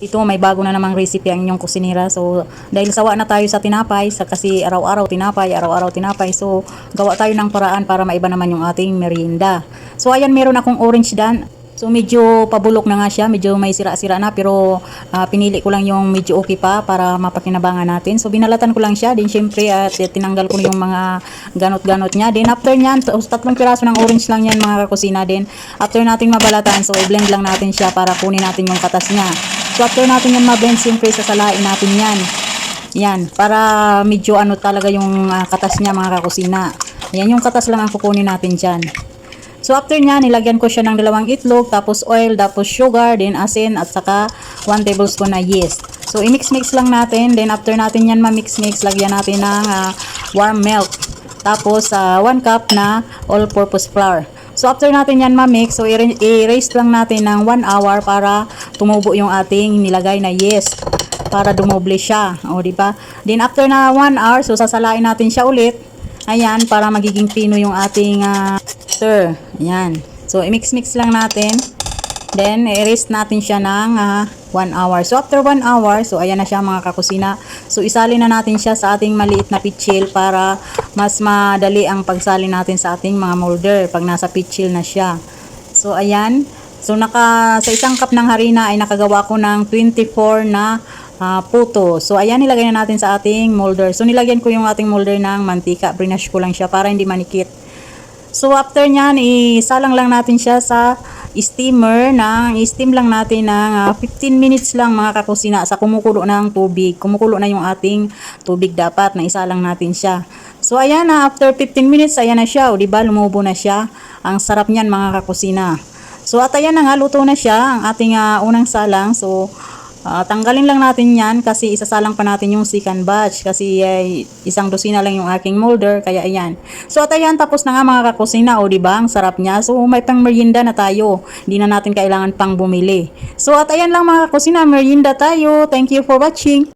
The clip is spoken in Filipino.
Ito may bago na namang recipe ang inyong kusinira. So dahil sawa na tayo sa tinapay, sa kasi araw-araw tinapay, araw-araw tinapay. So gawa tayo ng paraan para maiba naman yung ating merienda. So ayan meron akong orange dan. So medyo pabulok na nga siya, medyo may sira-sira na pero ah, pinili ko lang yung medyo okay pa para mapakinabangan natin. So binalatan ko lang siya, din syempre at tinanggal ko yung mga ganot-ganot niya. Then after niyan, tatlong piraso ng orange lang yan mga kakusina din. After nating mabalatan, so i-blend lang natin siya para kunin natin yung katas niya. After natin yan ma-blend, syempre sasalain natin yan. Yan, para medyo ano talaga yung ah, katas niya mga kakusina. Yan yung katas lang ang kukunin natin dyan. So after niya, nilagyan ko siya ng dalawang itlog, tapos oil, tapos sugar, then asin, at saka 1 tablespoon na yeast. So i-mix-mix lang natin, then after natin yan ma-mix-mix, lagyan natin ng ah, warm milk. Tapos 1 cup na all-purpose flour. So after natin yan ma-mix, so i-raise lang natin ng 1 hour para tumubo yung ating nilagay na yeast para dumoble siya. O, di ba? Then after na 1 hour, so sasalain natin siya ulit. Ayan, para magiging pino yung ating ah, stir. Ayan. So, i-mix-mix lang natin. Then, i-rest natin siya ng 1 hour. So, after 1 hour, so ayan na siya mga kakusina. So, isali na natin siya sa ating maliit na pitchil para mas madali ang pagsali natin sa ating mga molder pag nasa pitchil na siya. So, ayan. So, naka, sa isang cup ng harina ay nakagawa ko ng 24 na ah, puto. So, ayan, nilagay na natin sa ating molder. So, nilagyan ko yung ating molder ng mantika. Brinash ko lang siya para hindi manikit. So, after nyan, isalang lang natin siya sa steamer ng steam lang natin ng ah, 15 minutes lang mga kakusina sa kumukulo ng tubig. Kumukulo na yung ating tubig dapat na isa lang natin siya. So, ayan na, after 15 minutes, ayan na siya. O, di ba, lumubo na siya. Ang sarap niyan mga kakusina. So, at ayan na nga, luto na siya, ang ating ah, unang salang. So, ah, tanggalin lang natin yan kasi isasalang pa natin yung second batch kasi ay isang dosina lang yung aking molder kaya ayan. So at ayan tapos na nga mga kakusina o di ba ang sarap niya. So may pang merienda na tayo. Hindi na natin kailangan pang bumili. So at ayan lang mga kakusina merienda tayo. Thank you for watching.